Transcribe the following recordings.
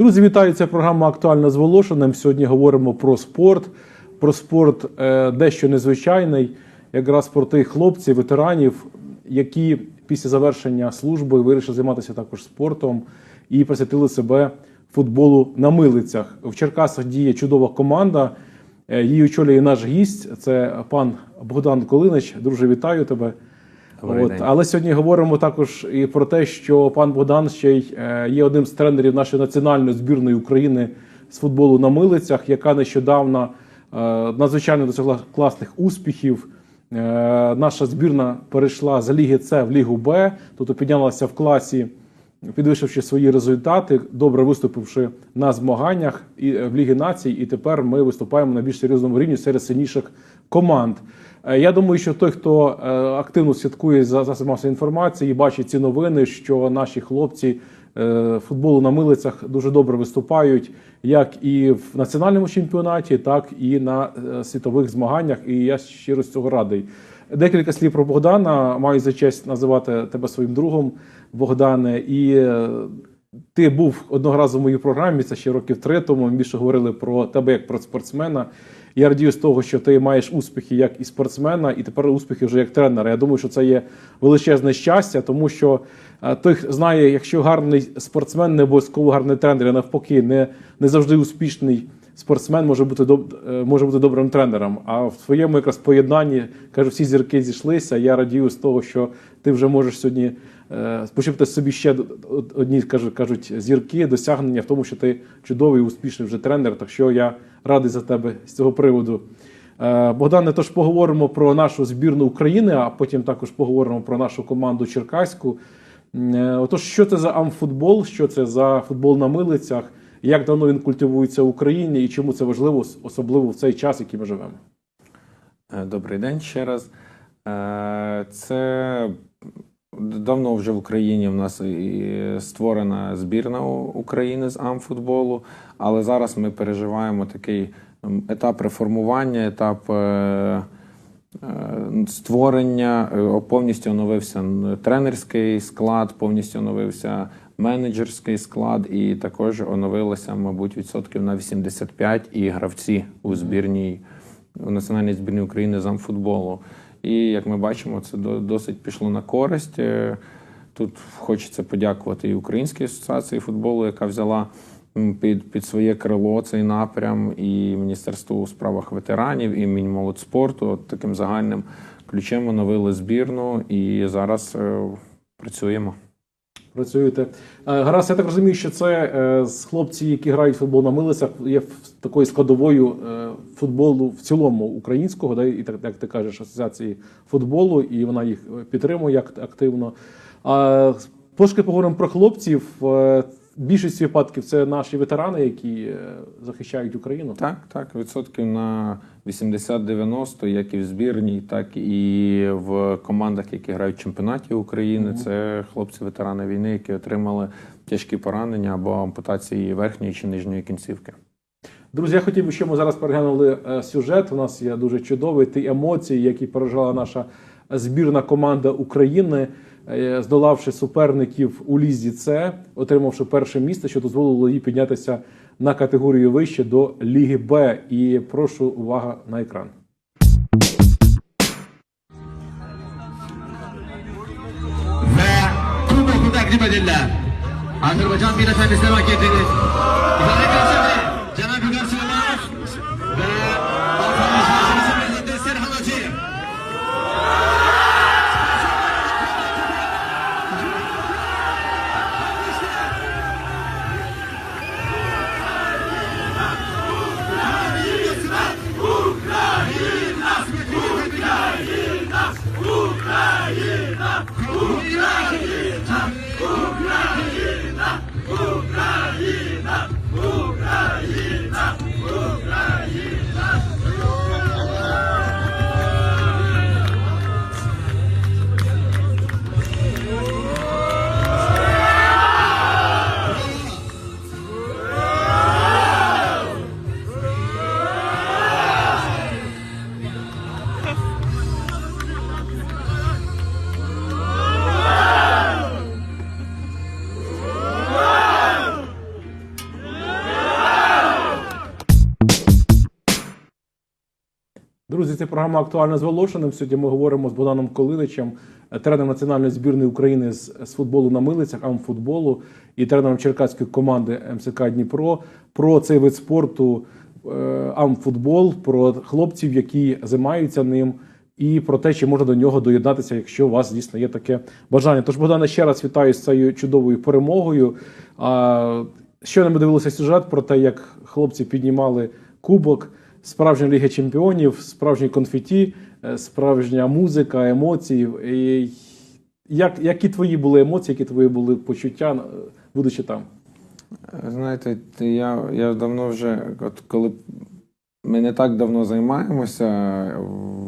Друзі, вітаю! Це програма Актуальна з Волошиним. Сьогодні говоримо про спорт, про спорт е, дещо незвичайний, якраз про тих хлопців, ветеранів, які після завершення служби вирішили займатися також спортом і присвятили себе футболу на милицях. В Черкасах діє чудова команда. Е, Її очолює наш гість. Це пан Богдан Колинич. Друже, вітаю тебе. Добрий От, день. але сьогодні говоримо також і про те, що пан Богдан ще й е, є одним з тренерів нашої національної збірної України з футболу на милицях, яка нещодавно е, надзвичайно досягла класних успіхів. Е, Наша збірна перейшла з Ліги С в Лігу Б, тобто піднялася в класі, підвищивши свої результати, добре виступивши на змаганнях і е, в Лігі Націй. І тепер ми виступаємо на більш серйозному рівні серед сильніших команд. Е, Я думаю, що той, хто е, активно слідкує за засобами інформації, бачить ці новини, що наші хлопці футболу на милицях дуже добре виступають, як і в національному чемпіонаті, так і на світових змаганнях. І я щиро з цього радий. Декілька слів про Богдана. Маю за честь називати тебе своїм другом, Богдане. І е, ти був одного разу в моїй програмі, це ще років три тому. Ми більше говорили про тебе як про спортсмена. Я радію з того, що ти маєш успіхи як і спортсмена, і тепер успіхи вже як тренера. Я думаю, що це є величезне щастя, тому що е, той знає, якщо гарний спортсмен, не обов'язково гарний тренер, а навпаки, не, не завжди успішний спортсмен може бути доб, е, може бути добрим тренером. А в твоєму якраз поєднанні кажу, всі зірки зійшлися. Я радію з того, що ти вже можеш сьогодні е, почути собі ще одні кажуть, кажуть зірки, досягнення в тому, що ти чудовий, успішний вже тренер. Так що я радий за тебе з цього приводу. Е, Богдане, тож поговоримо про нашу збірну України, а потім також поговоримо про нашу команду Черкаську. Отож, що це за амфутбол, що це за футбол на милицях, як давно він культивується в Україні і чому це важливо, особливо в цей час, який ми живемо? Е, Добрий день ще раз. Е, Це давно вже в Україні в нас створена збірна України з амфутболу, але зараз ми переживаємо такий етап реформування, етап. е, Створення повністю оновився тренерський склад, повністю оновився менеджерський склад, і також оновилося, мабуть, відсотків на 85 і гравці у збірній у національній збірній України з амфутболу. І як ми бачимо, це до- досить пішло на користь. Е, Тут хочеться подякувати і Українській асоціації футболу, яка взяла під, під своє крило цей напрям, і Міністерству у справах ветеранів, і Мінмолодспорту. От таким загальним ключем оновили збірну і зараз е, працюємо. Працюєте. Е, Гаразд, я так розумію, що це е, з хлопці, які грають в футбол на милицях, є такою складовою е, футболу в цілому українського, да, і так як ти кажеш, асоціації футболу, і вона їх підтримує як активно. А трошки поговоримо про хлопців. Більшість випадків це наші ветерани, які е, захищають Україну. Так, так, відсотків на 80-90, як і в збірній, так і в командах, які грають в чемпіонаті України. Це хлопці-ветерани війни, які отримали тяжкі поранення або ампутації верхньої чи нижньої кінцівки. Друзі, я хотів би, щоб ми зараз переглянули е, сюжет. У нас є дуже чудовий ті емоції, які пережила наша збірна команда України, здолавши суперників у лізі С, отримавши перше місце, що дозволило їй піднятися на категорію вище до Ліги Б. І прошу увага на екран. tüm okulu takdim edirler. Azerbaycan програма актуальна з Волошиним. Сьогодні ми говоримо з Богданом Колиничем, е, тренером національної збірної України з, з футболу на милицях, амфутболу і тренером черкаської команди МСК Дніпро про цей вид спорту е, амфутбол, про хлопців, які займаються ним. І про те, чи можна до нього доєднатися, якщо у вас дійсно є таке бажання. Тож, Богдане, ще раз вітаю з цією чудовою перемогою. Щойно ми дивилися сюжет про те, як хлопці піднімали кубок, справжня Ліга Чемпіонів, справжні конфеті, е, справжня музика, емоції. Як, які твої були емоції, які твої були почуття, е, будучи там? Знаєте, я, я давно вже, от коли ми не так давно займаємося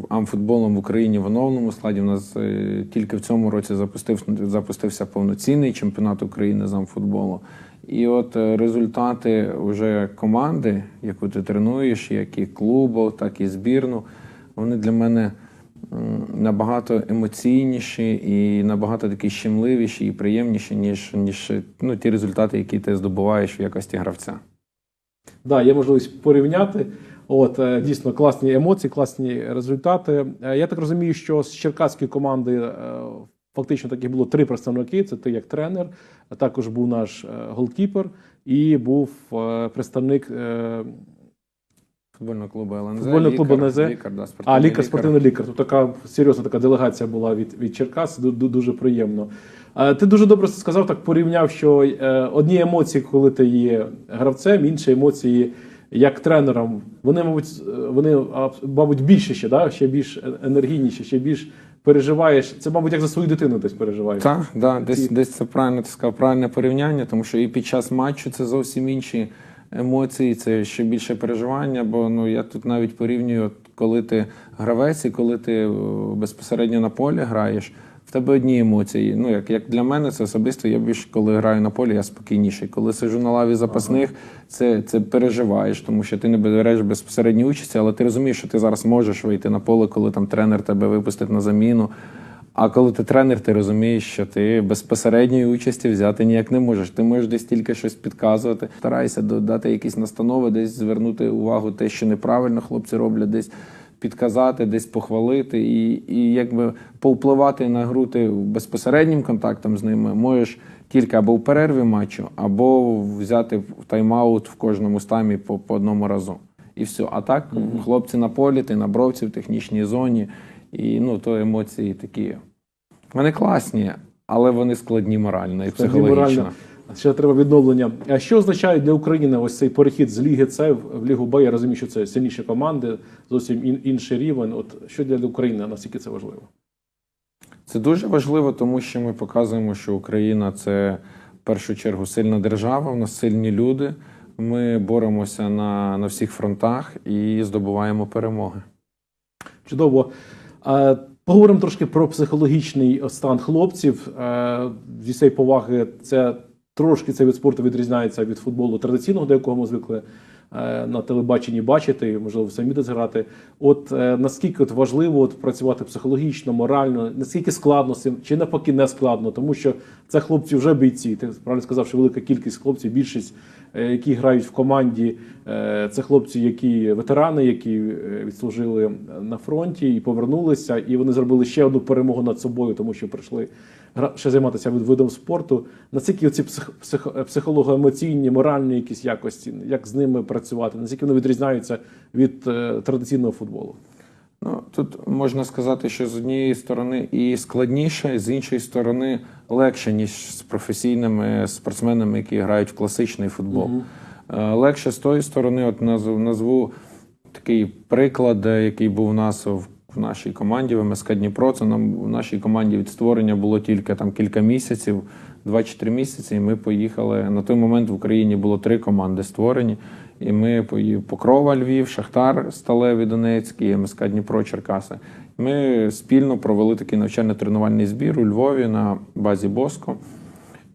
амфутболом в Україні в оновленому складі. У нас е, тільки в цьому році запустив, запустився повноцінний чемпіонат України з амфутболу. І от е, результати вже команди, яку ти тренуєш, як і клубу, так і збірну, вони для мене набагато емоційніші і набагато такі щемливіші і приємніші, ніж, ніж ну, ті результати, які ти здобуваєш в якості гравця. Да, є можливість порівняти. От е, дійсно класні емоції, класні результати. Е, Я так розумію, що з черкаської команди фактично таких було три представники. Це ти як тренер, а також був наш е, голкіпер і був е, представник е, Футбольного клубу ЛНЗ. Футбольного клубу ЛНЗ. Лікар, да, а лікар, спортивний лікар. Тут така серйозна така делегація була від, від Черкас. ду- ду- Дуже приємно. Ти дуже добре сказав, так порівняв, що одні емоції, коли ти є гравцем, інші емоції як тренером. Вони, мабуть, вони, мабуть, більше ще, да? ще більш енергійніші, ще більш переживаєш. Це, мабуть, як за свою дитину десь переживаєш. Так, да, десь, десь це правильно ти сказав, правильне порівняння, тому що і під час матчу це зовсім інші емоції, це ще більше переживання. Бо ну я тут навіть порівнюю, коли ти гравець і коли ти е, безпосередньо на полі граєш. В тебе одні емоції. Ну, як, як для мене, це особисто. Я більш коли граю на полі, я спокійніший. Коли сиджу на лаві запасних, це, це переживаєш, тому що ти не береш безпосередньо участі, але ти розумієш, що ти зараз можеш вийти на поле, коли там тренер тебе випустить на заміну. А коли ти тренер, ти розумієш, що ти безпосередньої участі взяти ніяк не можеш. Ти можеш десь тільки щось підказувати. Старайся додати якісь настанови, десь звернути увагу те, що неправильно хлопці роблять, десь підказати, десь похвалити, і, і якби повпливати на гру ти безпосереднім контактом з ними можеш тільки або в перерві матчу, або взяти тайм-аут в кожному стамі по, по одному разу. І все. А так, хлопці на полі, ти на бровці в технічній зоні. І ну, то емоції такі. Вони класні, але вони складні морально і Це психологічно. морально. Ще треба відновлення. А що означає для України ось цей перехід з Ліги С в Лігу Б? Я розумію, що це сильніші команди, зовсім інший рівень. От що для України наскільки це важливо? Це дуже важливо, тому що ми показуємо, що Україна це в першу чергу сильна держава, у нас сильні люди. Ми боремося на, на всіх фронтах і здобуваємо перемоги. Чудово. Поговоримо трошки про психологічний стан хлопців. Е, Зі цієї поваги, це трошки цей вид спорту відрізняється від футболу традиційного, до якого ми звикли е, на телебаченні бачити, можливо, самі десь грати. От е, наскільки от важливо от працювати психологічно, морально, наскільки складно цим, чи навпаки не складно, тому що це хлопці вже бійці. Ти правильно сказав, що велика кількість хлопців, більшість, е, які грають в команді, це хлопці, які ветерани, які відслужили на фронті і повернулися, і вони зробили ще одну перемогу над собою, тому що прийшли ще займатися видом спорту. Наскільки ці псих, псих, психолого-емоційні, моральні якісь якості, як з ними працювати, наскільки вони відрізняються від е, традиційного футболу? Ну, тут можна сказати, що з однієї сторони і складніше, з іншої сторони легше, ніж з професійними спортсменами, які грають в класичний футбол. Е, Легше з тої сторони, от назву, назву такий приклад, е, який був у нас в, в нашій команді в МСК Дніпро. Це нам в нашій команді від створення було тільки там кілька місяців, 2-3 місяці, і ми поїхали. На той момент в Україні було три команди створені. І ми поїв Покрова Львів, Шахтар Сталевий Донецьк і МСК Дніпро Черкаси. Ми спільно провели такий навчально-тренувальний збір у Львові на базі Боско.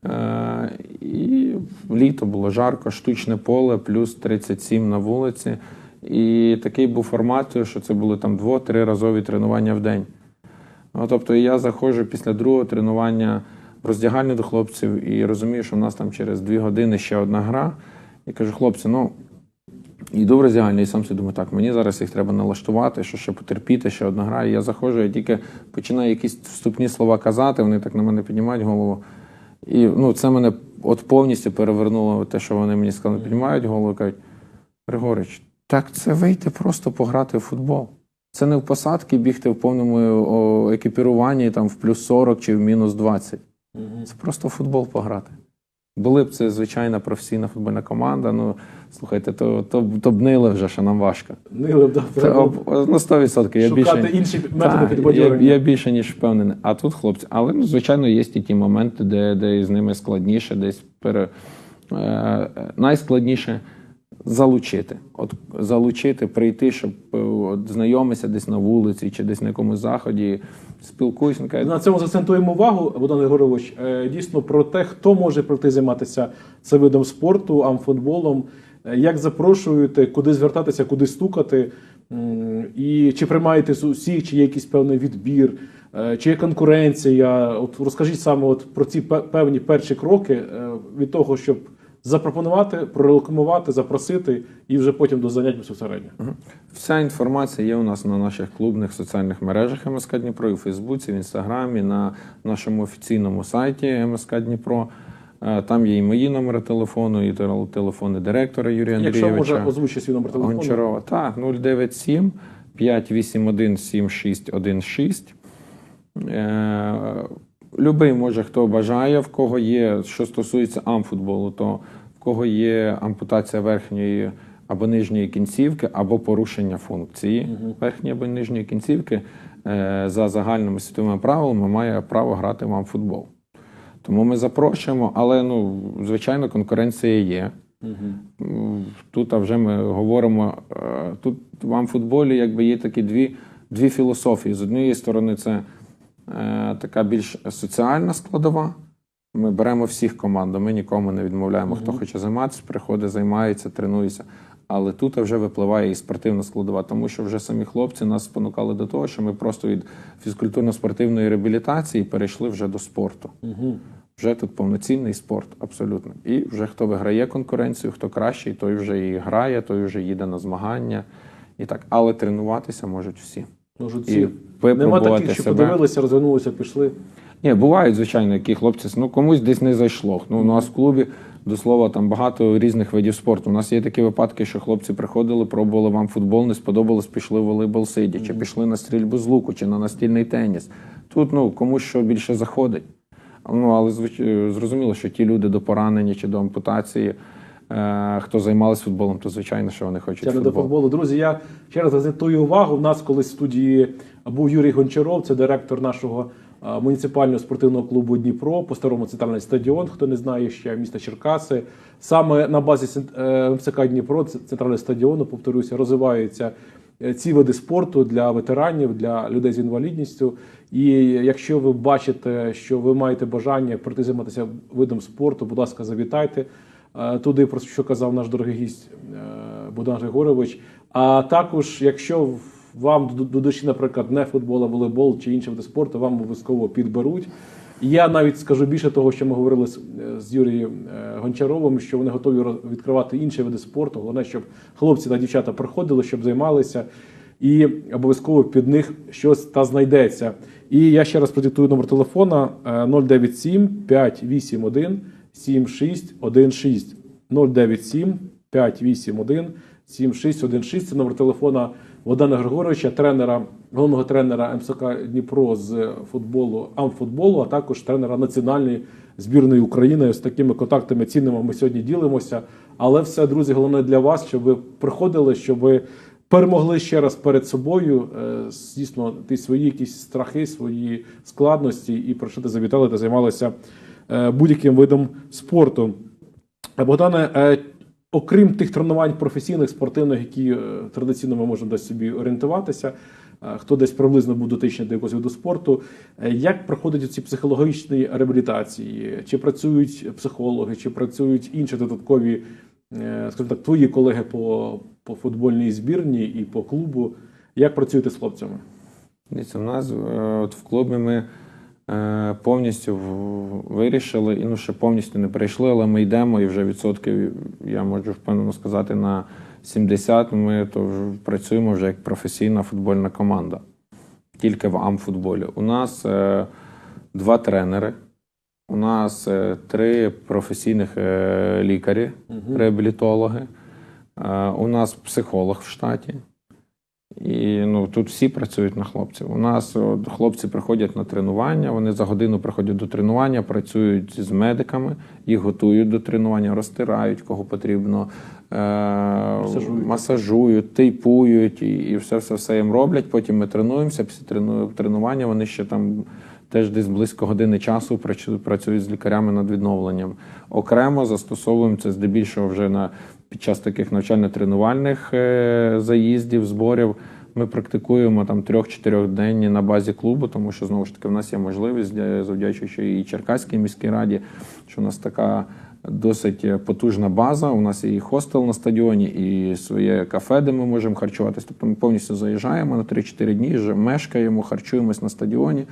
Е, І літо було жарко, штучне поле, плюс 37 на вулиці. І такий був формат, що це були там дво-три разові тренування в день. Ну, тобто я заходжу після другого тренування в роздягальню до хлопців і розумію, що в нас там через дві години ще одна гра. І кажу, хлопці, ну Йду в роздягальню і сам собі думаю, так, мені зараз їх треба налаштувати, що ще потерпіти, ще одна гра. І я заходжу, я тільки починаю якісь вступні слова казати, вони так на мене піднімають голову. І ну, це мене от повністю перевернуло те, що вони мені сказали, піднімають голову і кажуть, Григорич, так це вийти просто пограти в футбол. Це не в посадки бігти в повному екіпіруванні там, в плюс 40 чи в мінус 20. Це просто в футбол пограти. Були б це звичайна професійна футбольна команда. Ну, слухайте, то, то, то б нили вже, що нам важко. Нили б, да, Це ну, 100%. Я більше, інші методи Так, я, підбадьорення. я більше ніж впевнений. А тут хлопці. Але ну, звичайно, є і ті моменти, де, де з ними складніше, десь пере, е, найскладніше залучити. От залучити, прийти, щоб е, от, знайомитися десь на вулиці чи десь на якомусь заході, спілкуюся. він каже, На цьому закцентуємо увагу, Богдан Ігорович, е, дійсно про те, хто може прийти займатися цим видом спорту, амфутболом, е, як запрошуєте, куди звертатися, куди стукати, і чи приймаєте з усіх, чи є якийсь певний відбір, чи є конкуренція. От розкажіть саме от про ці пе- певні перші кроки від того, щоб запропонувати, прорекламувати, запросити і вже потім до занять безпосередньо. Вся інформація є у нас на наших клубних соціальних мережах МСК Дніпро, і в Фейсбуці, в Інстаграмі, на нашому офіційному сайті МСК Дніпро. Е, Там є і мої номери телефону, і телефони директора Юрія Якщо Андрійовича. може озвучити свій номер телефону. Гончарова. Так, 097 581 7616. Любий може, хто бажає, в кого є, що стосується амфутболу, то в кого є ампутація верхньої або нижньої кінцівки, або порушення функції верхньої або нижньої кінцівки, е, за загальними світовими правилами має право грати в амфутбол. Тому ми запрошуємо, але ну, звичайно, конкуренція є. М, Тут а вже ми говоримо. е, Тут в амфутболі якби є такі дві, дві філософії. З однієї сторони, це така більш соціальна складова. Ми беремо всіх команд, ми нікому не відмовляємо, хто хоче займатися, приходить, займається, тренується. Але тут вже випливає і спортивна складова, тому що вже самі хлопці нас спонукали до того, що ми просто від фізкультурно-спортивної реабілітації перейшли вже до спорту. Вже тут повноцінний спорт, абсолютно. І вже хто виграє конкуренцію, хто кращий, той вже і грає, той вже їде на змагання. І так. Але тренуватися можуть всі. Може, ці... Нема таких, що себе. подивилися, розвернулися, пішли. Ні, бувають, звичайно, які хлопці, ну комусь десь не зайшло. Ну, у нас в клубі, до слова, там багато різних видів спорту. У нас є такі випадки, що хлопці приходили, пробували вам футбол, не сподобалось, пішли в волейбол сидя, чи пішли на стрільбу з луку, чи на настільний теніс. Тут ну, комусь що більше заходить. Ну, але зрозуміло, що ті люди до поранення чи до ампутації, хто займалися футболом, то звичайно, що вони хочуть Тягне до футболу. Друзі, я ще раз акцентую увагу. У нас колись в студії був Юрій Гончаров, це директор нашого муніципального спортивного клубу Дніпро, по старому центральний стадіон. Хто не знає ще міста Черкаси. Саме на базі е, МСК Дніпро, це центрального стадіону, повторюся, розвиваються е, ці види спорту для ветеранів, для людей з інвалідністю. І якщо ви бачите, що ви маєте бажання прийти займатися видом спорту, будь ласка, завітайте. Е, туди, про що казав наш дорогий гість е, Богдан Григорович. А також, якщо вам до- душі, наприклад, не футбол, а волейбол чи інші види спорту, вам обов'язково підберуть. Я навіть скажу більше того, що ми говорили з, е, Юрієм Гончаровим, що вони готові відкривати інші види спорту. Головне, щоб хлопці та дівчата приходили, щоб займалися, і обов'язково під них щось та знайдеться. І я ще раз продиктую номер телефона е, 097 581 7616 097 581 7616. Це номер телефона Богдана Григоровича, тренера, головного тренера МСК Дніпро з футболу, амфутболу, а також тренера національної збірної України. З такими контактами цінними ми сьогодні ділимося. Але все, друзі, головне для вас, щоб ви приходили, щоб ви перемогли ще раз перед собою, е, дійсно, ті свої якісь страхи, свої складності, і прийшли та завітали та займалися будь-яким видом спорту. Е, Богдане, е, окрім тих тренувань професійних, спортивних, які е, традиційно ми можемо десь собі орієнтуватися, е, хто десь приблизно був дотичний до якогось виду спорту, е, як проходять ці психологічні реабілітації? Чи працюють психологи, чи працюють інші додаткові, е, скажімо так, твої колеги по, по футбольній збірні і по клубу? Як працюєте з хлопцями? Дивіться, у нас е, от в клубі ми е, повністю вирішили, і ну ще повністю не перейшли, але ми йдемо і вже відсотків, я можу впевнено сказати, на 70 ми то вже працюємо вже як професійна футбольна команда. Тільки в амфутболі. У нас е, два тренери. У нас е, три професійних е, лікарі, реабілітологи. Е, у нас психолог в штаті. І ну, тут всі працюють на хлопців. У нас от, хлопці приходять на тренування, вони за годину приходять до тренування, працюють з медиками, їх готують до тренування, розтирають, кого потрібно, е- Масажують. масажують, тейпують і, і все, все, все їм роблять. Потім ми тренуємося. Після трену- тренування вони ще там теж десь близько години часу працюють з лікарями над відновленням. Окремо застосовуємо це здебільшого вже на під час таких навчально-тренувальних е, заїздів, зборів. Ми практикуємо там трьох-чотирьох день на базі клубу, тому що знову ж таки в нас є можливість, е, завдячуючи і Черкаській міській раді, що у нас така досить потужна база. У нас є і хостел на стадіоні, і своє кафе, де ми можемо харчуватися. Тобто ми повністю заїжджаємо на 3-4 дні, вже мешкаємо, харчуємось на стадіоні.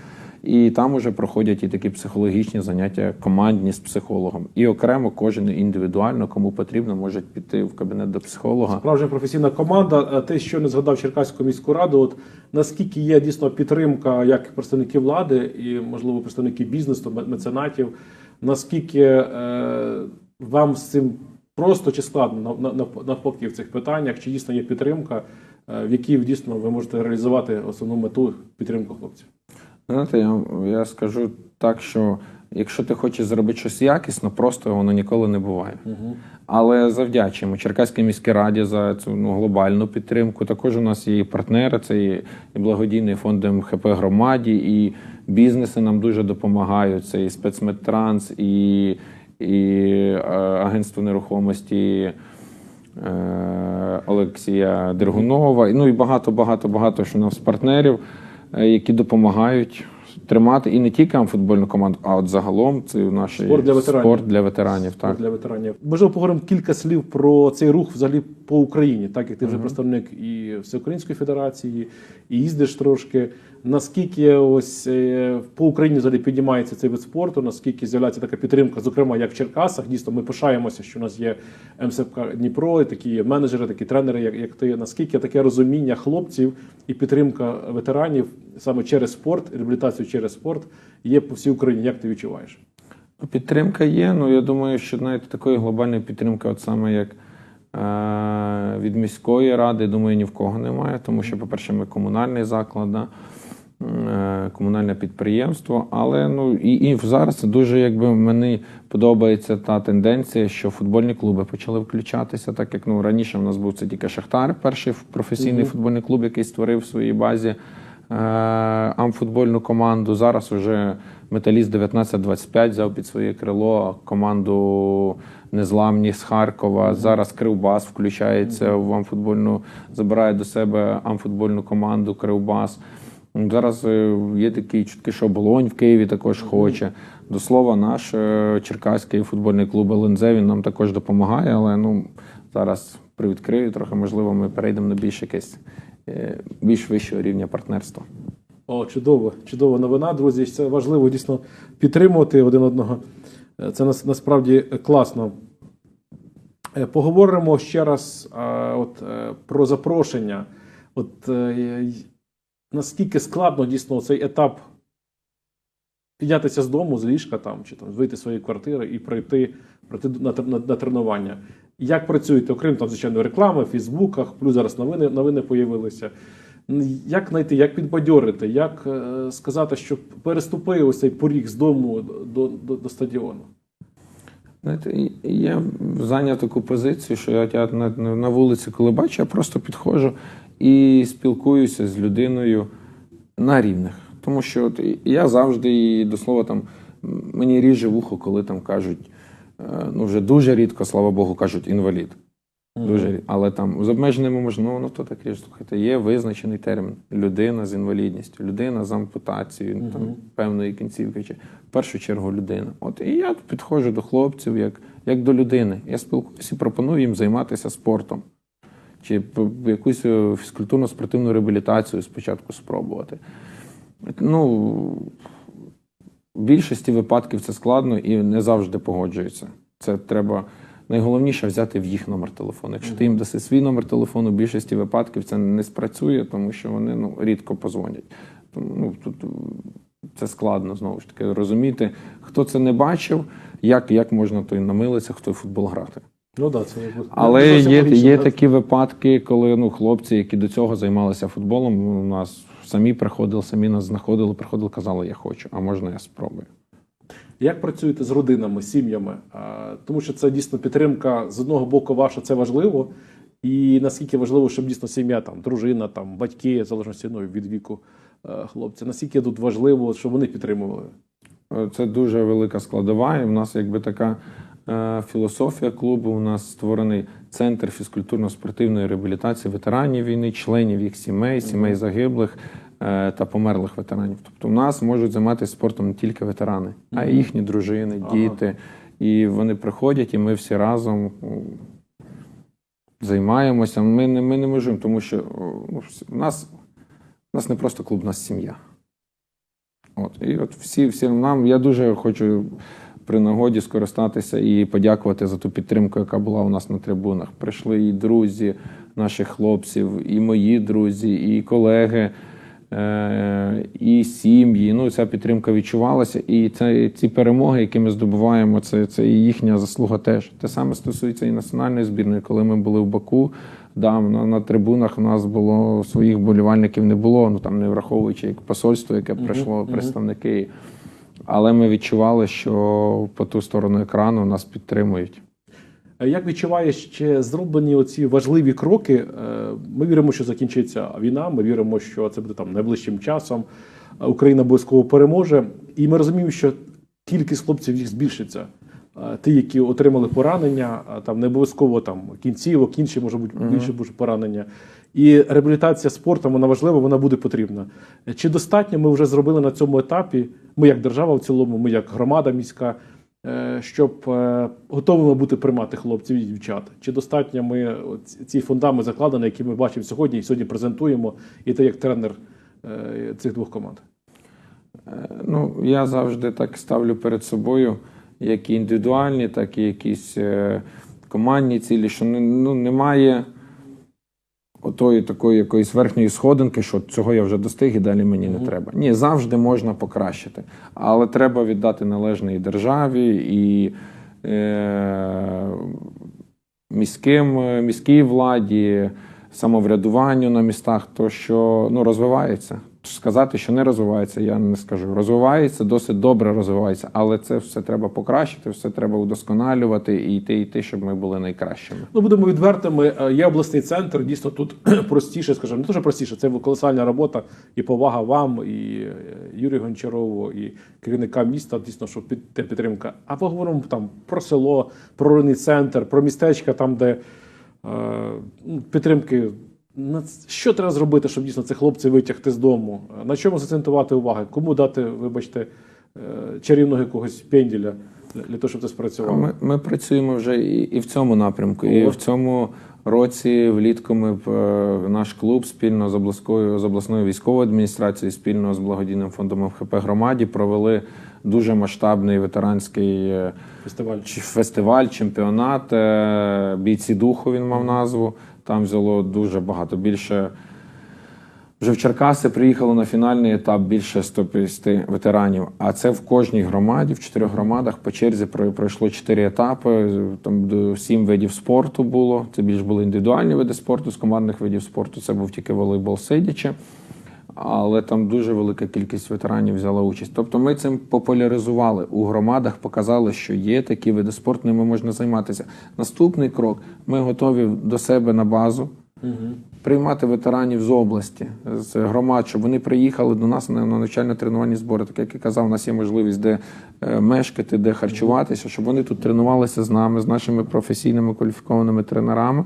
І там уже проходять і такі психологічні заняття командні з психологом. І окремо кожен індивідуально, кому потрібно, може піти в кабінет до психолога. Справжня професійна команда. Е, Ти що не згадав Черкаську міську раду. От наскільки є дійсно підтримка як представників влади і, можливо, представників бізнесу, ме- меценатів, наскільки е, вам з цим просто чи складно на- на- навпаки в цих питаннях, чи дійсно є підтримка, е, в якій дійсно ви можете реалізувати основну мету підтримку хлопців? Знаєте, я, я скажу так, що якщо ти хочеш зробити щось якісно, просто воно ніколи не буває. Але завдячуємо Черкаській міській раді за цю ну, глобальну підтримку. Також у нас є і партнери, це і, і благодійний фонд МХП громаді, і бізнеси нам дуже допомагають. Це і спецмедтранс, і, і е, агентство нерухомості. е, Олексія Дергунова, ну і багато, багато, багато що у нас партнерів, е, які допомагають тримати і не тільки футбольну команду, а от загалом це наш Спорт для ветеранів. спорт для ветеранів. Так. для ветеранів. Можливо, поговоримо кілька слів про цей рух взагалі по Україні, так як ти вже представник і Всеукраїнської Федерації, і їздиш трошки. Наскільки ось е, по Україні взагалі піднімається цей вид спорту, наскільки з'являється така підтримка, зокрема як в Черкасах. Дійсно, ми пишаємося, що у нас є МСФК Дніпро, і такі менеджери, такі тренери, як, як ти. Наскільки таке розуміння хлопців і підтримка ветеранів саме через спорт, реабілітацію через спорт є по всій Україні? Як ти відчуваєш? Підтримка є. Ну я думаю, що навіть такої глобальної підтримки, от саме як е, від міської ради, думаю, ні в кого немає. Тому що, по-перше, ми комунальний заклад, да, е, комунальне підприємство. Але ну і, і зараз дуже якби мені подобається та тенденція, що футбольні клуби почали включатися, так як ну раніше в нас був це тільки Шахтар, перший професійний футбольний клуб, який створив в своїй базі амфутбольну команду. Зараз уже Металіст 1925 взяв під своє крило команду Незламні з Харкова. Зараз Кривбас включається в амфутбольну, забирає до себе амфутбольну команду Кривбас. Зараз е, є такі чутки, що Болонь в Києві також хоче. До слова, наш е, черкаський футбольний клуб ЛНЗ він нам також допомагає, але ну зараз привідкрию трохи, можливо, ми перейдемо на більш якесь е, більш вищого рівня партнерства. О, чудово, чудова новина, друзі. Це важливо дійсно підтримувати один одного. Е, Це нас, насправді класно. Е, Поговоримо ще раз е, от, е, про запрошення. От е, наскільки складно дійсно цей етап піднятися з дому, з ліжка там, чи там вийти з своєї квартири і пройти, пройти на, на, на тренування. Як працюєте, окрім там, звичайно, реклами, в Фейсбуках, плюс зараз новини, новини появилися. Як знайти, як підбадьорити, як е, сказати, що переступи ось цей поріг з дому до, до, до стадіону? Знаєте, я зайняв таку позицію, що я, на, на вулиці, коли бачу, я просто підходжу і спілкуюся з людиною на рівних. Тому що от я завжди, до слова, там мені ріже вухо, коли там кажуть, ну вже дуже рідко, слава Богу, кажуть інвалід. Дуже рідко. Але там з обмеженими можливо, ну то таке ж слухайте, є визначений термін людина з інвалідністю, людина з ампутацією там, певної кінцівки, чи в першу чергу людина. От і я підходжу до хлопців як, як до людини. Я спілкуюся і пропоную їм займатися спортом. Чи якусь е, фізкультурно-спортивну реабілітацію спочатку спробувати. Ну, в більшості випадків це складно і не завжди погоджуються. Це треба найголовніше взяти в їх номер телефону. Якщо ти їм даси свій номер телефону, в більшості випадків це не спрацює, тому що вони ну, рідко позвонять. Тому ну, тут це складно знову ж таки розуміти, хто це не бачив, як, як можна той намилиться, хто в футбол грати. Ну да, це якби Але є, є такі випадки, коли ну, хлопці, які до цього займалися футболом, у нас самі приходили, самі нас знаходили, приходили, казали, я хочу, а можна я спробую. Як працюєте з родинами, сім'ями? Тому що це дійсно підтримка з одного боку ваша, це важливо. І наскільки важливо, щоб дійсно сім'я, там, дружина, там, батьки, в залежності ну, від віку е, хлопця, наскільки тут важливо, щоб вони підтримували? Е, Це дуже велика складова. І в нас якби така е, філософія клубу. У нас створений центр фізкультурно-спортивної реабілітації ветеранів війни, членів їх сімей, сімей загиблих е, та померлих ветеранів. Тобто, у нас можуть займатися спортом не тільки ветерани, а й їхні дружини, діти. І вони приходять, і ми всі разом. Займаємося, ми не, ми не межуємо, тому що о, ну, у нас, у нас не просто клуб, у нас сім'я. От, і от всі, всі нам, я дуже хочу при нагоді скористатися і подякувати за ту підтримку, яка була у нас на трибунах. Прийшли і друзі наших хлопців, і мої друзі, і колеги, е- і сім'ї. Ну, ця підтримка відчувалася. І це, ці перемоги, які ми здобуваємо, це, це і їхня заслуга теж. Те саме стосується і національної збірної. Коли ми були в Баку, да, на, на трибунах у нас було своїх болівальників не було, ну там не враховуючи як посольство, яке прийшло, представники. Але ми відчували, що по ту сторону екрану нас підтримують. Е, Як відчуваєш, чи зроблені оці важливі кроки? Е, Ми віримо, що закінчиться війна. Ми віримо, що це буде там найближчим часом. Е, Україна обов'язково переможе, і ми розуміємо, що кількість хлопців їх збільшиться. Ті, які отримали поранення, там не обов'язково там кінцівок, інші може бути більше буде поранення. І реабілітація спортом вона важлива, вона буде потрібна. Чи достатньо ми вже зробили на цьому етапі? Ми як держава в цілому, ми як громада міська, е, щоб е, готовими бути приймати хлопців і дівчат? Чи достатньо ми ці фундами закладені, які ми бачимо сьогодні і сьогодні презентуємо, і ти як тренер е, цих двох команд? Ну, я завжди так ставлю перед собою, як і індивідуальні, так і якісь командні цілі, що ну, немає отої такої якоїсь верхньої сходинки, що цього я вже достиг і далі мені не треба. Ні, завжди можна покращити. Але треба віддати належне і державі, і е, міським, е, міській владі, самоврядуванню на містах, то що ну, розвивається. Сказати, що не розвивається, я не скажу. Розвивається, досить добре розвивається, але це все треба покращити, все треба удосконалювати і йти, йти, щоб ми були найкращими. Ну, будемо відвертими. Е, Є обласний центр. Дійсно, тут простіше, скажімо, не дуже простіше. Це колосальна робота і повага вам, і е, Юрію Гончарову, і керівникам міста. Дійсно, що під підтримка. А поговоримо там про село, про районний центр, про містечка, там, де е, ну, підтримки. Що треба зробити, щоб дійсно цих хлопців витягти з дому? На чому закцентувати увагу? Кому дати, вибачте, е, чарівного якогось пенділя для того, щоб це спрацювало? Ми, ми працюємо вже і, і в цьому напрямку. І в цьому році влітку ми е, наш клуб спільно з обласною з обласною військовою адміністрацією, спільно з благодійним фондом ФХП громаді провели дуже масштабний ветеранський е, Фестиваль. фестиваль, чемпіонат. Бійці духу він мав назву. Там взяло дуже багато. Більше вже в Черкаси приїхало на фінальний етап більше 150 ветеранів. А це в кожній громаді, в чотирьох громадах по черзі пройшло чотири етапи. Там до сім видів спорту було. Це більш були індивідуальні види спорту. З командних видів спорту це був тільки волейбол сидячи. Але там дуже велика кількість ветеранів взяла участь. Тобто ми цим популяризували у громадах, показали, що є такі види спорту, ними можна займатися. Наступний крок: ми готові до себе на базу приймати ветеранів з області, з громад, щоб вони приїхали до нас на, на навчально-тренувальні збори. Так як я казав, у нас є можливість де е, мешкати, де харчуватися, щоб вони тут тренувалися з нами, з нашими професійними кваліфікованими тренерами,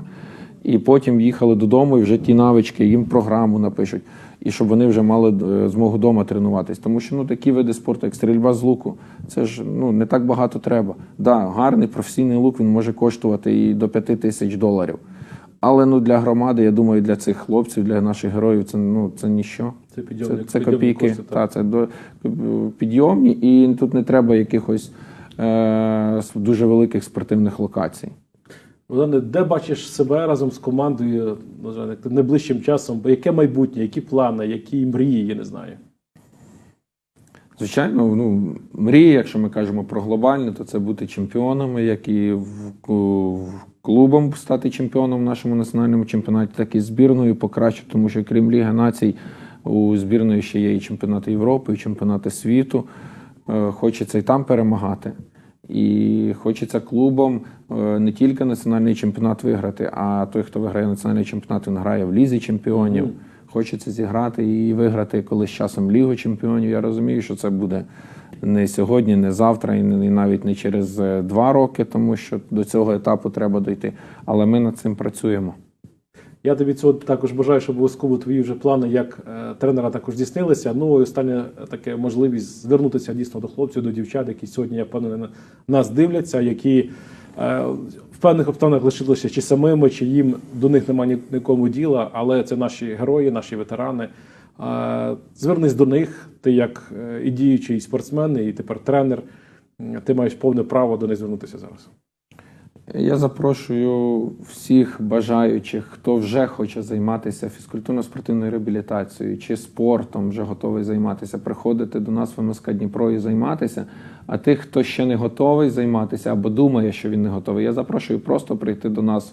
і потім їхали додому і вже ті навички їм програму напишуть. І щоб вони вже мали е, змогу вдома тренуватись. Тому що ну, такі види спорту, як стрільба з луку, це ж ну, не так багато треба. Да, гарний професійний лук він може коштувати і до 5 тисяч доларів. Але ну для громади, я думаю, для цих хлопців, для наших героїв, це ну це ніщо. Це підйомні- це, це копійки. кошти, так. та, це до, підйомні, і тут не треба якихось е, дуже великих спортивних локацій. Богдане, де бачиш себе разом з командою як найближчим часом? Бо Яке майбутнє, які плани, які мрії, я не знаю. Звичайно, ну, мрії, якщо ми кажемо про глобальне, то це бути чемпіонами, як і в, в клубом стати чемпіоном в нашому національному чемпіонаті, так і збірною покращити, тому що крім Ліги націй у збірної ще є і чемпіонати Європи, і чемпіонати світу. Е, Хочеться і там перемагати. І хочеться клубом е, не тільки національний чемпіонат виграти, а той, хто виграє національний чемпіонат, він грає в лізі чемпіонів. Хочеться зіграти і виграти колись часом Лігу чемпіонів. Я розумію, що це буде не сьогодні, не завтра, і навіть не через е, два роки, тому що до цього етапу треба дойти. Але ми над цим працюємо. Я тобі цього також бажаю, щоб обов'язково твої вже плани як е, тренера також здійснилися. Ну і остання таке можливість звернутися дійсно до хлопців, до дівчат, які сьогодні, я впевнений, на нас дивляться, які е, в певних обставинах лишилися чи самими, чи їм до них немає нікому діла, але це наші герої, наші ветерани. Е, Звернись до них, ти як і діючий спортсмен, і тепер тренер. Ти маєш повне право до них звернутися зараз. Я запрошую всіх бажаючих, хто вже хоче займатися фізкультурно-спортивною реабілітацією чи спортом, вже готовий займатися, приходити до нас в МСК Дніпро і займатися. А тих, хто ще не готовий займатися або думає, що він не готовий, я запрошую просто прийти до нас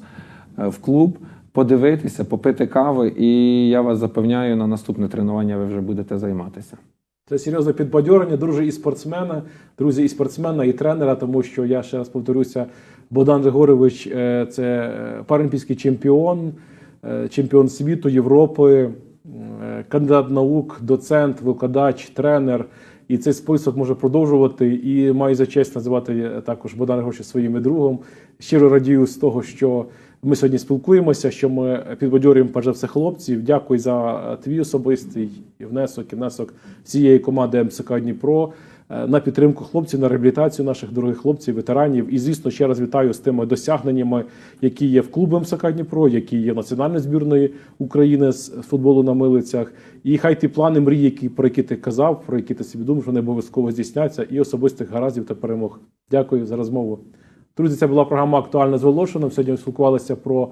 е, в клуб, подивитися, попити кави, і я вас запевняю, на наступне тренування ви вже будете займатися. Це серйозне підбадьорення, друже, і спортсмена, друзі, і спортсмена, і тренера, тому що я ще раз повторюся, Богдан Григорович е, це е, паралімпійський чемпіон, е, чемпіон світу, Європи, кандидат наук, доцент, викладач, тренер. І цей список може продовжувати. І маю за честь називати також Богдана Григоровича своїм другом. Щиро радію з того, що ми сьогодні спілкуємося, що ми підбадьорюємо перш за все хлопців. Дякую за е, твій особистий внесок і внесок всієї команди МСК Дніпро е, на підтримку хлопців, на реабілітацію наших дорогих хлопців, ветеранів. І звісно, ще раз вітаю з тими досягненнями, які є в клубі МСК Дніпро, які є в національної збірної України з футболу на милицях. І хай ті плани, мрії, які про які ти казав, про які ти собі думав, що вони обов'язково здійсняться, і особистих гараздів та перемог. Дякую за розмову. Друзі, це була програма Актуальна з. Сьогодні ми спілкувалися про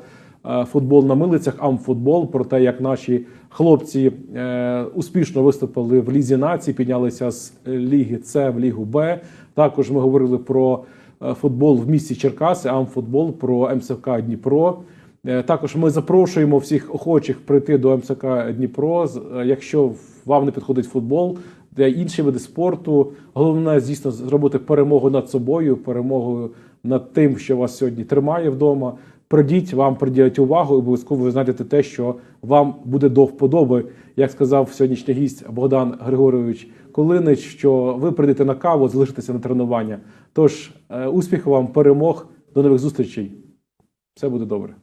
е, футбол на милицях, амфутбол, про те, як наші хлопці е, успішно виступили в Лізі націй, піднялися з Ліги С в Лігу Б. Також ми говорили про е, футбол в місті Черкаси, амфутбол, про МСК Дніпро. Е, Також ми запрошуємо всіх охочих прийти до МСК Дніпро. Е, Якщо вам не підходить футбол, де інші види спорту. Головне, звісно, зробити перемогу над собою, перемогу над тим, що вас сьогодні тримає вдома. Придіть, вам приділять увагу, і обов'язково ви знайдете те, що вам буде до вподоби. Як сказав сьогоднішній гість Богдан Григорович Колинич, що ви прийдете на каву, залишитеся на тренування. Тож е, успіху вам, перемог, до нових зустрічей. Все буде добре.